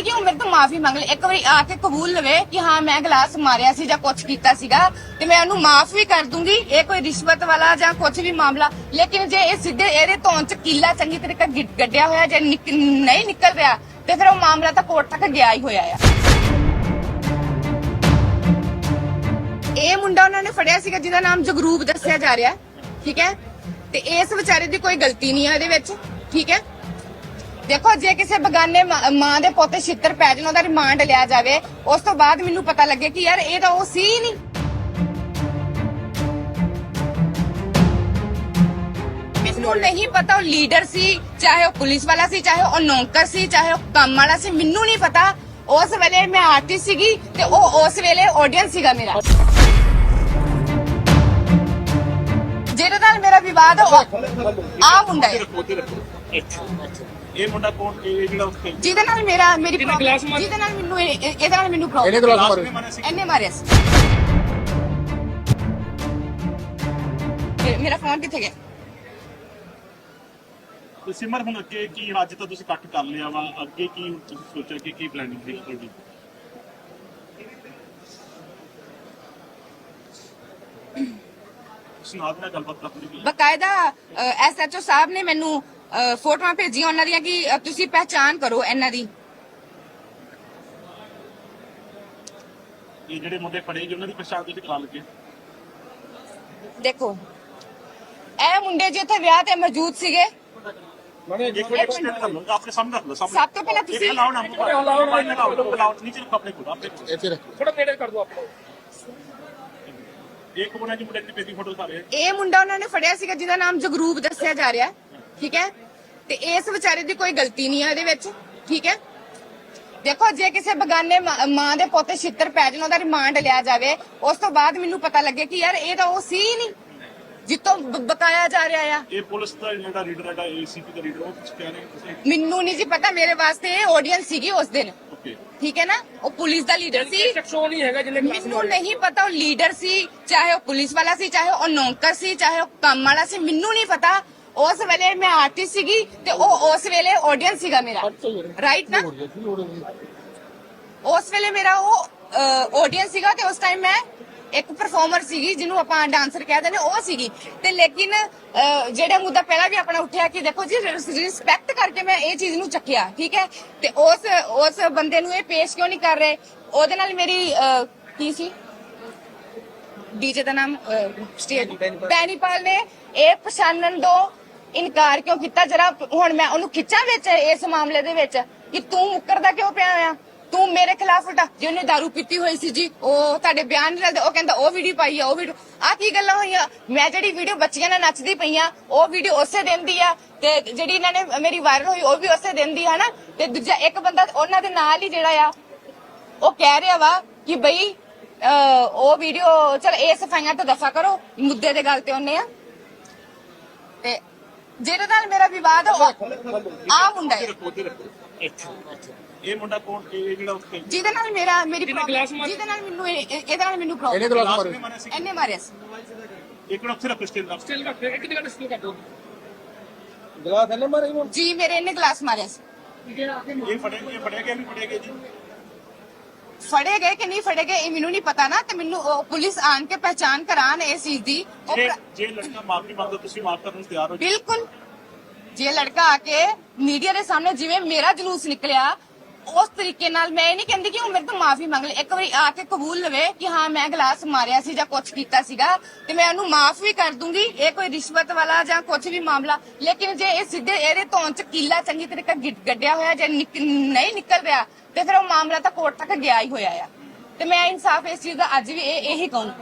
ਕਹਿੰਦੀ ਕਿ ਉਹ ਮੇਰੇ ਤੋਂ ਮਾਫੀ ਮੰਗ ਲੈ। ਇੱਕ ਵਾਰੀ ਆ ਕੇ ਕਬੂਲ ਲਵੇ ਕਿ ਹਾਂ, ਮੈਂ ਗਲਾਸ ਮਾਰਿਆ ਸੀ ਜਾਂ ਕੁਝ ਕੀਤਾ ਸੀਗਾ ਤੇ ਮੈਂ ਉਹਨੂੰ ਮਾਫ ਵੀ ਕਰ ਦੂੰਗੀ। ਇਹ ਕੋਈ ਰਿਸ਼ਵਤ ਵਾਲਾ ਜਾਂ ਕੁਝ ਵੀ ਮਾਮਲਾ। ਲੇਕਿਨ ਜੇ ਇਹ ਸਿੱਧੇ ਇਹਦੇ ਤੋਂ ਚ ਕੀਲਾ ਚੰਗੀ ਤਰੀਕੇ ਗਿ- ਗੱਡਿਆ ਹੋਇਆ, ਜੇ ਨਿਕ- ਨਹੀਂ ਨਿਕਲ ਰਿਹਾ, ਤੇ ਫਿਰ ਉਹ ਮਾਮਲਾ ਤਾਂ ਕੋਰਟ ਤੱਕ ਗਿਆ ਹੀ ਹੋਇਆ ਆ। ਇਹ ਮੁੰਡਾ ਉਹਨਾਂ ਨੇ ਫੜਿਆ ਸੀਗਾ, ਜਿਹਦਾ ਨਾਮ ਜਗਰੂਪ ਦੱਸਿਆ ਜਾ ਰਿਹਾ, ਠੀਕ ਹੈ? ਤੇ ਇਸ ਵਿਚਾਰੇ ਦੀ ਕੋਈ ਗਲਤੀ ਨਹੀਂ ਹੈ ਇਹਦੇ ਵਿੱਚ, ਠੀਕ ਹੈ? ਦੇਖੋ ਜੇ ਕਿਸੇ ਬਗਾਨੇ ਮਾਂ ਮਾਂ ਦੇ ਪੋਤੇ ਛਿੱਤਰ ਪੈ ਜਾਣ ਉਹਦਾ ਰਿਮਾਂਡ ਲਿਆ ਜਾਵੇ ਉਸ ਤੋਂ ਬਾਅਦ ਮੈਨੂੰ ਪਤਾ ਲੱਗੇ ਕਿ ਯਾਰ ਇਹ ਤਾਂ ਉਹ ਸੀ ਹੀ ਨਹੀਂ। ਮੈਨੂੰ ਨਹੀਂ ਪਤਾ ਉਹ ਲੀਡਰ ਸੀ ਚਾਹੇ ਉਹ ਪੁਲਿਸ ਵਾਲਾ ਸੀ ਚਾਹੇ ਉਹ ਨੌਕਰ ਸੀ ਚਾਹੇ ਉਹ ਕੰਮ ਵਾਲਾ ਸੀ ਮੈਨੂੰ ਨਹੀਂ ਪਤਾ। ਉਸ ਵੇਲੇ ਮੈਂ ਆਰਟਿਸਟ ਸੀਗੀ ਤੇ ਉਹ ਉਸ ਵੇਲੇ ਆਡੀਅנס ਸੀਗਾ ਮੇਰਾ। ਜਿਹਦੇ ਨਾਲ ਮੇਰਾ ਵਿਵਾਦ ਆ ਮੁੰਡਾ ਹੈ। ਇਹ ਮੁੰਡਾ ਕੌਣ? ਇਹ ਜਿਹੜਾ ਉੱਥੇ ਜਿਹਦੇ ਨਾਲ ਮੇਰਾ ਮੇਰੀ problem- ਜਿਹਦੇ ਨਾਲ ਮੈਨੂੰ ਇਹ- ਇਹ- ਇਹਦੇ ਨਾਲ ਮੈਨੂੰ ਇਹਨੇ ਪ੍ਰੋਬਲਮ ਗਲਾਸ ਲਾਸਟ ਮਾਰੇ? ਮਾਰਿਆ ਸੀ? ਇਹਨੇ ਮਾਰਿਆ ਸੀ ਮੇ- ਮੇਰਾ ਫੋਨ ਕਿੱਥੇ ਗਿਆ? ਤੇ ਸਿਮਰ ਹੁਣ ਅੱਗੇ ਕੀ ਅੱਜ ਤਾਂ ਤੁਸੀਂ ਕੱਟ ਕਰ ਲਿਆ ਵਾ। ਅੱਗੇ ਕੀ ਤੁਸੀਂ ਸੋਚਿਆ ਕਿ ਕੀ ਪਲੈਨਿੰਗ ਹੈ ਤੁਹਾਡੀ? ਸੁਣਾ ਦੇਣਾ ਗੱਲਬਾਤ ਕਰ ਲਈ ਬਕਾਇਦਾ ਐਸਐਚਓ ਸਾਹਿਬ ਨੇ ਮੈਨੂੰ ਫੋਟੋਆਂ ਭੇਜੀਆਂ ਉਹਨਾਂ ਦੀਆਂ ਕਿ ਤੁਸੀਂ ਪਹਿਚਾਨ ਕਰੋ ਇਹਨਾਂ ਦੀ। ਇਹ ਜਿਹੜੇ ਮੁੰਡੇ ਫੜੇ ਜੀ ਉਹਨਾਂ ਦੀ ਪਛਾਣ ਤੁਸੀਂ ਕਰਾ ਲਗੇ? ਦੇਖੋ ਇਹ ਮੁੰਡੇ ਜਿੱਥੇ ਵਿਆਹ ਤੇ ਮੌਜੂਦ ਸੀਗੇ ਇੱਕ ਮਿੰਟ ਸਟੇਟ ਕਰ ਲਓ ਆਪਣੇ ਸਾਹਮਣੇ ਰੱਖ ਲਓ ਸਾਹਮਣੇ। ਸਭ ਤੋਂ ਪਹਿਲਾਂ ਤੁਸੀਂ- ਇੱਕ ਲਾਓ ਨਾ ਲਾਓ ਲਾਓ ਲਾਓ ਨੀਚੇ ਰੱਖੋ ਆਪਣੇ ਕੋਲ ਆਪਣੇ ਕੋਲ ਇੱਥੇ ਰੱਖੋ। ਥੋੜਾ ਨੇੜੇ ਕਰ ਦਿਓ ਆਪਕੋ ਇੱਕ ਮੁੰਡਾ ਜੀ ਮੁੰਡੇ ਦੀ ਬੇਟੀ ਫੋਟੋ ਸਾਰੇ ਇਹ ਮੁੰਡਾ ਉਹਨਾਂ ਨੇ ਫੜਿਆ ਸੀਗਾ ਜਿਹਦਾ ਨਾਮ ਜਗਰੂਪ ਦੱਸਿਆ ਜਾ ਰਿਹਾ। ਠੀਕ ਹੈ? ਤੇ ਇਸ ਵਿਚਾਰੇ ਦੀ ਕੋਈ ਗਲਤੀ ਨਹੀਂ ਹੈ ਇਹਦੇ ਵਿੱਚ ਠੀਕ ਹੈ? ਦੇਖੋ ਜੇ ਕਿਸੇ ਬਗਾਨੇ ਮਾਂ ਦੇ ਪੋਤੇ ਛਿੱਤਰ ਪੈ ਜਾਣ ਉਹਦਾ ਰਿਮਾਂਡ ਲਿਆ ਜਾਵੇ ਉਸ ਤੋਂ ਬਾਅਦ ਮੈਨੂੰ ਪਤਾ ਲੱਗੇ ਕਿ ਯਾਰ ਇਹ ਤਾਂ ਉਹ ਸੀ ਹੀ ਨਹੀਂ ਜਿੱਤੋਂ ਬ- ਬਕਾਇਆ ਜਾ ਰਿਹਾ ਆ। ਇਹ ਪੁਲਿਸ ਦਾ ਜਿਹੜਾ ਰੀਡਰ ਹੈਗਾ ਏਸੀਪੀ ਦਾ ਰੀਡਰ ਉਹ ਕੁਝ ਕਹਿ ਰਹੇ ਤੁਸੀਂ? ਮੈਨੂੰ ਨਹੀਂ ਜੀ ਪਤਾ ਮੇਰੇ ਵਾਸਤੇ ਇਹ ਆਡੀਅנס ਸੀਗੀ ਉਸ ਦਿਨ। ਠੀਕ ਹੈ ਨਾ? ਉਹ ਪੁਲਿਸ ਦਾ ਲੀਡਰ ਸੀ। ਸ਼ਖਸ ਨਹੀਂ ਹੈਗਾ ਜਿਹਨੇ ਮੈਨੂੰ ਨਹੀਂ ਪਤਾ ਉਹ ਲੀਡਰ ਸੀ ਚਾਹੇ ਉਹ ਪੁਲਿਸ ਵਾਲਾ ਸੀ ਚਾਹੇ ਉਹ ਨੌਕਰ ਸੀ ਚਾਹੇ ਉਹ ਕੰਮ ਵਾਲਾ ਸੀ ਮੈਨੂੰ ਨਹੀਂ ਪਤਾ। ਉਸ ਵੇਲੇ ਮੈਂ ਆਰਟਿਸਟ ਸੀਗੀ ਤੇ ਉਹ ਉਸ ਵੇਲੇ ਆਡੀਅנס ਸੀਗਾ ਮੇਰਾ। ਰਾਈਟ ਨਾ? ਉਸ ਵੇਲੇ ਮੇਰਾ ਉਹ ਆਡੀਅנס ਸੀਗਾ ਤੇ ਉਸ ਟਾਈਮ ਮੈਂ ਇੱਕ ਪਰਫਾਰਮਰ ਸੀਗੀ ਜਿਹਨੂੰ ਆਪਾਂ ਡਾਂਸਰ ਕਹਿੰਦੇ ਨੇ ਉਹ ਸੀਗੀ। ਤੇ ਲੇਕਿਨ ਜਿਹੜਾ ਮੁੱਦਾ ਪਹਿਲਾਂ ਵੀ ਆਪਣਾ ਉੱਠਿਆ ਕਿ ਦੇਖੋ ਜੀ ਰਿਸਪੈਕਟ ਕਰਕੇ ਮੈਂ ਇਹ ਚੀਜ਼ ਨੂੰ ਚੱਕਿਆ ਠੀਕ ਹੈ? ਤੇ ਉਸ ਉਸ ਬੰਦੇ ਨੂੰ ਇਹ ਪੇਸ਼ ਕਿਉਂ ਨਹੀਂ ਕਰ ਰਹੇ? ਉਹਦੇ ਨਾਲ ਮੇਰੀ ਕੀ ਸੀ? ਡੀਜੇ ਦਾ ਨਾਮ ਸਟੇਜ ਬੈਨੀਪਾਲ ਨੇ ਇਹ ਪਛਾਣਨ ਦੋ ਇਨਕਾਰ ਕਿਉਂ ਕੀਤਾ? ਜਰਾ ਹੁਣ ਮੈਂ ਉਹਨੂੰ ਖਿੱਚਾਂ ਵਿੱਚ ਇਸ ਮਾਮਲੇ ਦੇ ਵਿੱਚ ਕਿ ਤੂੰ ਮੁੱਕਰਦਾ ਕਿਉਂ ਪਿਆ ਆ ਤੂੰ ਮੇਰੇ ਖਿਲਾਫ ਉਲਟਾ, ਜੇ ਉਹਨੇ ਪੀਤੀ ਹੋਈ ਸੀ ਜੀ, ਉਹ ਤੁਹਾਡੇ ਬਿਆਨ ਨਹੀਂ ਉਹ ਕਹਿੰਦਾ ਉਹ ਵੀਡੀਓ ਪਾਈ ਆ, ਉਹ ਵੀਡੀਓ। ਆ ਕੀ ਗੱਲਾਂ ਹੋਈਆਂ? ਮੈਂ ਜਿਹੜੀ ਵੀਡੀਓ ਬੱਚੀਆਂ ਨਾਲ ਨੱਚਦੀ ਪਈਆਂ ਉਹ ਵੀਡੀਓ ਉਸੇ ਦਿਨ ਦੀ ਆ ਤੇ ਜਿਹੜੀ ਇਹਨਾਂ ਨੇ ਮੇਰੀ ਵਾਇਰਲ ਹੋਈ, ਉਹ ਵੀ ਉਸੇ ਦਿਨ ਦੀ ਆ ਨਾ ਤੇ ਦੂਜਾ ਇੱਕ ਬੰਦਾ ਉਹਨਾਂ ਦੇ ਨਾਲ ਹੀ ਜਿਹੜਾ ਆ, ਉਹ ਕਹਿ ਰਿਹਾ ਵਾ ਕਿ ਬਈ ਉਹ ਵੀਡੀਓ, ਚਲ ਇਹ ਸਫਾਈਆਂ ਤੋਂ ਦਫਾ ਕਰੋ, ਮੁੱਦੇ ਦੇ ਗੱਲ ਤੇ ਉਹਨੇ ਆ। ਤੇ ਜਿਹਦੇ ਨਾਲ ਮੇਰਾ ਵਿਵਾਦ ਆ ਆ ਮੁੰਡਾ ਹੈ। ਇਹ ਮੁੰਡਾ ਕੌਣ? ਇਹ ਜਿਹੜਾ ਉੱਥੇ ਜਿਹਦੇ ਨਾਲ ਮੇਰਾ ਮੇਰੀ ਜਿਹਦੇ ਨਾਲ ਮੈਨੂੰ ਇਹ- ਇਹ- ਇਹਦੇ ਨਾਲ ਮੈਨੂੰ ਇਹਨੇ ਪ੍ਰੋਬਲਮ ਗਲਾਸ ਮਾਰਿਆ ਸੀ। ਇਹਨੇ ਮਾਰਿਆ ਸੀ। ਇੱਕ ਮਿੰਟ ਉੱਥੇ ਰੱਖੋ ਸਟੇਟ ਰੱਖ ਸਟਿਲ ਰੱਖ ਇੱਕ ਜਗ੍ਹਾ ਸਟਿਲ ਕਰ ਦਿਓ ਗਲਾਸ ਇਹਨੇ ਮਾਰੇ ਜੀ ਮੇਰੇ ਇਹਨੇ ਗਲਾਸ ਮਾਰਿਆ ਸੀ। ਇਹ ਫੜੇ ਇਹ ਫੜਿਆ ਗਿਆ ਵੀ ਫੜਿਆ ਗਿਆ ਜੀ? ਫੜੇ ਗਏ ਕਿ ਨਹੀਂ ਫੜੇ ਗਏ ਇਹ ਮੈਨੂੰ ਨਹੀਂ ਪਤਾ ਨਾ ਤੇ ਮੈਨੂੰ ਉਹ ਪੁਲਿਸ ਆਣ ਕੇ ਪਹਿਚਾਨ ਕਰਾਣ ਇਸ ਚੀਜ਼ ਦੀ। ਉਹ ਜੇ ਪ੍ਰ- ਜੇ ਲੜਕਾ ਮਾਫੀ ਮੰਗਦਾ ਤੁਸੀਂ ਮਾਫ ਕਰਨ ਨੂੰ ਤਿਆਰ ਹੋ ਜੀ ਬਿਲਕੁਲ। ਜੇ ਲੜਕਾ ਆ ਕੇ ਮੀਡੀਆ ਦੇ ਸਾਹਮਣੇ ਜਿਵੇਂ ਮੇਰਾ ਜਲੂਸ ਨਿਕਲਿਆ ਉਸ ਤਰੀਕੇ ਨਾਲ ਮੈਂ ਇਹ ਨਹੀਂ ਕਹਿੰਦੀ ਕਿ ਉਹ ਮੇਰੇ ਤੋਂ ਮਾਫੀ ਮੰਗ ਲੈ। ਇੱਕ ਵਾਰੀ ਆ ਕੇ ਕਬੂਲ ਲਵੇ ਕਿ ਹਾਂ, ਮੈਂ ਗਲਾਸ ਮਾਰਿਆ ਸੀ ਜਾਂ ਕੁਝ ਕੀਤਾ ਸੀਗਾ ਤੇ ਮੈਂ ਉਹਨੂੰ ਮਾਫ ਵੀ ਕਰ ਦੂੰਗੀ। ਇਹ ਕੋਈ ਰਿਸ਼ਵਤ ਵਾਲਾ ਜਾਂ ਕੁਝ ਵੀ ਮਾਮਲਾ। ਲੇਕਿਨ ਜੇ ਇਹ ਸਿੱਧੇ ਇਹਦੇ ਤੋਂ ਚ ਕੀਲਾ ਚੰਗੀ ਤਰੀਕੇ ਗਿ- ਗੱਡਿਆ ਹੋਇਆ, ਜੇ ਨਿਕ- ਨਹੀਂ ਨਿਕਲ ਰਿਹਾ, ਤੇ ਫਿਰ ਉਹ ਮਾਮਲਾ ਤਾਂ ਕੋਰਟ ਤੱਕ ਗਿਆ ਹੀ ਹੋਇਆ ਆ। ਤੇ ਮੈਂ ਇਨਸਾਫ ਇਸ ਚੀਜ਼ ਦਾ ਅੱਜ ਵੀ ਇਹ ਇਹੀ ਕਹੂੰ